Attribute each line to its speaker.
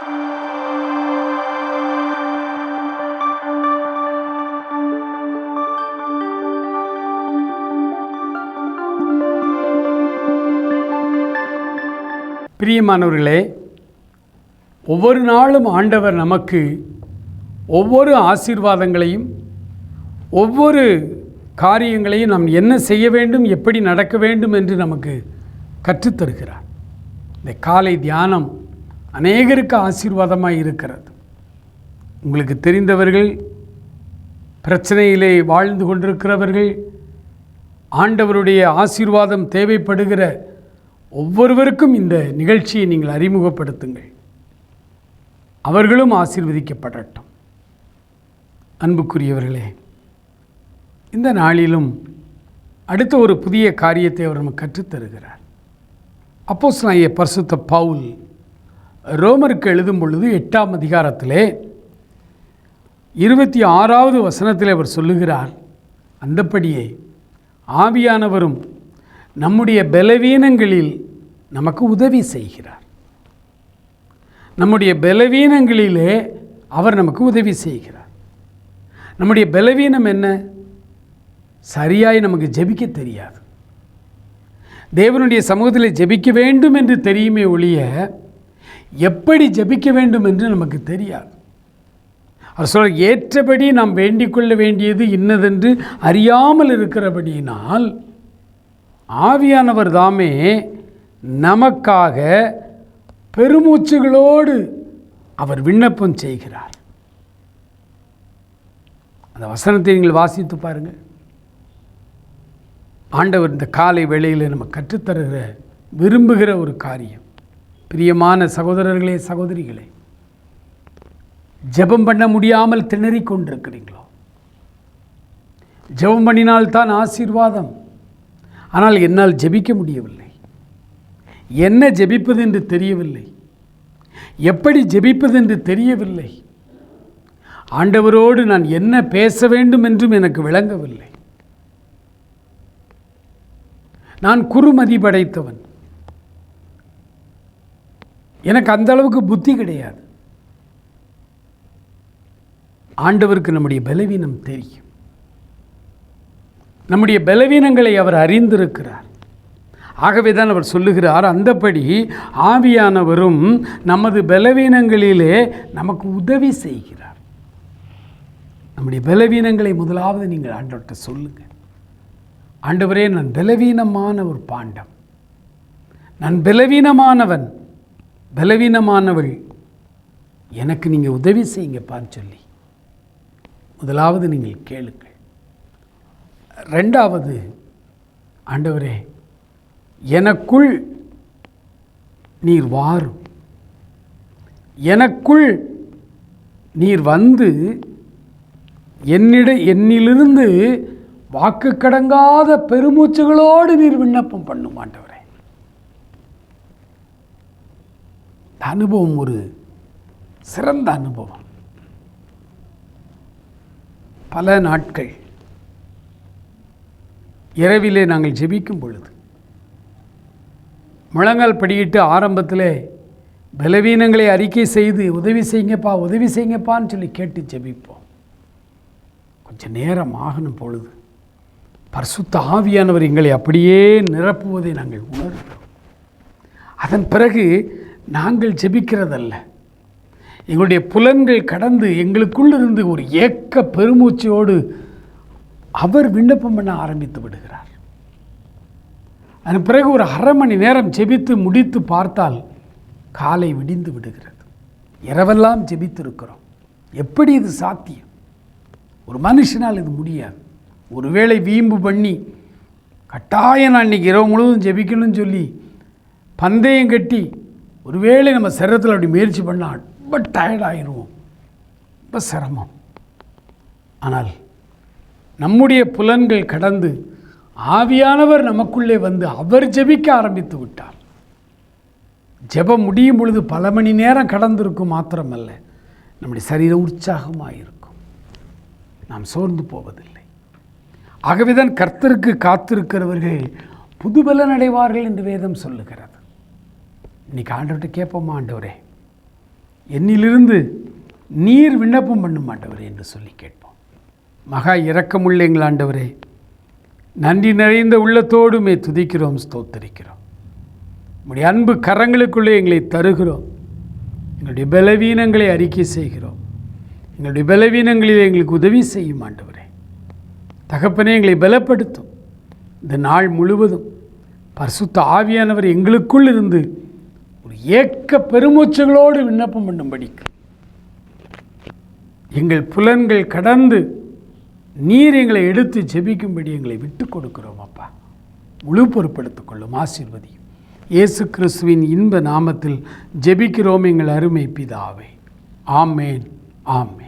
Speaker 1: பிரியமானவர்களே ஒவ்வொரு நாளும் ஆண்டவர் நமக்கு ஒவ்வொரு ஆசீர்வாதங்களையும் ஒவ்வொரு காரியங்களையும் நாம் என்ன செய்ய வேண்டும் எப்படி நடக்க வேண்டும் என்று நமக்கு கற்றுத்தருகிறார். இந்த காலை தியானம் அநேகருக்கு ஆசீர்வாதமாக இருக்கிறது. உங்களுக்கு தெரிந்தவர்கள் பிரச்சனையிலே வாழ்ந்து கொண்டிருக்கிறவர்கள் ஆண்டவருடைய ஆசீர்வாதம் தேவைப்படுகிற ஒவ்வொருவருக்கும் இந்த நிகழ்ச்சியை நீங்கள் அறிமுகப்படுத்துங்கள். அவர்களும் ஆசீர்வதிக்கப்படட்டும். அன்புக்குரியவர்களே இந்த நாளிலும் அடுத்த ஒரு புதிய காரியத்தை அவர் நமக்கு கற்றுத்தருகிறார். அப்போஸ் நான் பரிசுத்த பவுல் ரோமருக்கு எழுதும் பொழுது எட்டாம் அதிகாரத்திலே இருபத்தி ஆறாவது வசனத்தில் அவர் சொல்லுகிறார். அந்தப்படியே ஆவியானவரும் நம்முடைய பலவீனங்களில் நமக்கு உதவி செய்கிறார். நம்முடைய பலவீனங்களிலே அவர் நமக்கு உதவி செய்கிறார். நம்முடைய பலவீனம் என்ன? சரியாய் நமக்கு ஜெபிக்க தெரியாது. தேவனுடைய சமூகத்தில் ஜெபிக்க வேண்டும் என்று தெரியுமே ஒழிய எப்படி ஜெபிக்க வேண்டும் என்று நமக்கு தெரியாது. அவர் சொல்ல ஏற்றபடி நாம் வேண்டிக் கொள்ள வேண்டியது இன்னதென்று அறியாமல் இருக்கிறபடியினால் ஆவியானவர் தாமே நமக்காக பெருமூச்சுகளோடு அவர் விண்ணப்பம் செய்கிறார். அந்த வசனத்தை நீங்கள் வாசித்து பாருங்கள். ஆண்டவர் இந்த காலை வேளையில் நம்ம கற்றுத்தருகிற விரும்புகிற ஒரு காரியம். பிரியமான சகோதரர்களே சகோதரிகளே ஜெபம் பண்ண முடியாமல் திணறிக் கொண்டிருக்கிறீங்களோ ஜெபம் பண்ணினால்தான் ஆசீர்வாதம். ஆனால் என்னால் ஜெபிக்க முடியவில்லை. என்ன ஜெபிப்பது என்று தெரியவில்லை. எப்படி ஜெபிப்பது என்று தெரியவில்லை. ஆண்டவரோடு நான் என்ன பேச வேண்டும் என்றும் எனக்கு விளங்கவில்லை. நான் குறுமதி படைத்தவன். எனக்கு அந்த அளவுக்கு புத்தி கிடையாது. ஆண்டவருக்கு நம்முடைய பலவீனம் தெரியும். நம்முடைய பலவீனங்களை அவர் அறிந்திருக்கிறார். ஆகவே தான் அவர் சொல்லுகிறார் அந்தபடி ஆவியானவரும் நமது பலவீனங்களிலே நமக்கு உதவி செய்கிறார். நம்முடைய பலவீனங்களை முதலாவது நீங்கள் ஆண்டவர்கிட்ட சொல்லுங்கள் ஆண்டவரே நான் பலவீனமான ஒரு பாண்டம். நான் பலவீனமானவன். பலவீனமானவள் எனக்கு நீங்கள் உதவி செய்யுங்கப்பான்னு சொல்லி முதலாவது நீங்கள் கேளுங்கள். ரெண்டாவது ஆண்டவரே எனக்குள் நீர் வாரும். எனக்குள் நீர் வந்து என்னிட என்னிலிருந்து வாக்கு கடங்காத பெருமூச்சுகளோடு நீர் விண்ணப்பம் பண்ணும் ஆண்டவரே. இந்த அனுபவம் ஒரு சிறந்த அனுபவம். பல நாட்கள் இரவிலே நாங்கள் ஜெபிக்கும் பொழுது முழங்கால் படியிட்டு ஆரம்பத்தில் பலவீனங்களை அறிக்கை செய்து உதவி செய்யுங்கப்பா உதவி செய்யுங்கப்பான்னு சொல்லி கேட்டு ஜெபிப்போம். கொஞ்சம் நேரம் ஆகணும் பொழுது பரிசுத்த ஆவியானவர் எங்களை அப்படியே நிரப்புவதை நாங்கள் உணர்கிறோம். அதன் பிறகு நாங்கள் ஜெபிக்கிறதல்ல. எங்களுடைய புலன்கள் கடந்து எங்களுக்குள்ளிருந்து ஒரு ஏக்க பெருமூச்சையோடு அவர் விண்ணப்பம் பண்ண ஆரம்பித்து விடுகிறார். அதன் பிறகு ஒரு அரை மணி நேரம் ஜெபித்து முடித்து பார்த்தால் காலை விடிந்து விடுகிறது. இரவெல்லாம் ஜெபித்திருக்கிறோம். எப்படி இது சாத்தியம்? ஒரு மனுஷனால் இது முடியாது. ஒருவேளை வீம்பு பண்ணி கட்டாயம் நான் இன்றைக்கி இரவு முழுவதும் ஜெபிக்கணும்னு சொல்லி பந்தயம் கட்டி ஒருவேளை நம்ம சிரத்தில் அப்படி முயற்சி பண்ணால் ரொம்ப டயர்டாகிடுவோம் ரொம்ப சிரமம். ஆனால் நம்முடைய புலன்கள் கடந்து ஆவியானவர் நமக்குள்ளே வந்து அவர் ஜெபிக்க ஆரம்பித்து விட்டார். ஜெபம் முடியும் பொழுது பல மணி நேரம் கடந்திருக்கும் மாத்திரமல்ல நம்முடைய சரீர உற்சாகமாக இருக்கும். நாம் சோர்ந்து போவதில்லை. ஆகவேதான் கர்த்தருக்கு காத்திருக்கிறவர்கள் புதுபலன் அடைவார்கள் என்று வேதம் சொல்லுகிறது. இன்னைக்கு ஆண்டவர்கிட்ட கேட்போமா ஆண்டவரே? என்னிலிருந்து நீர் விண்ணப்பம் பண்ணும் ஆண்டவரே என்று சொல்லி கேட்போம். மகா இறக்கமுள்ள எங்கள் ஆண்டவரே நன்றி நிறைந்த உள்ளத்தோடுமே துதிக்கிறோம் ஸ்தோத்தரிக்கிறோம். உங்களுடைய அன்பு கரங்களுக்குள்ளே எங்களை தருகிறோம். எங்களுடைய பலவீனங்களை அறிக்கை செய்கிறோம். எங்களுடைய பலவீனங்களில் எங்களுக்கு உதவி செய்யும் ஆண்டவரே. தகப்பனே எங்களை பலப்படுத்தும். இந்த நாள் முழுவதும் பரிசுத்த ஆவியானவர் எங்களுக்குள் இருந்து ஏக்க பெருமூச்சுகளோடு விண்ணப்பம் பண்ணும்படிக்கு எங்கள் புலன்கள் கடந்து நீர் எங்களை எடுத்து ஜெபிக்கும்படி எங்களை விட்டு கொடுக்கிறோம் அப்பா. முழு பொறுப்படுத்திக் கொள்ளும் ஆசீர்வதியும். இயேசு கிறிஸ்துவின் இன்ப நாமத்தில் ஜெபிக்கிறோம் எங்கள் அருமை பிதாவே. ஆமேன் ஆம்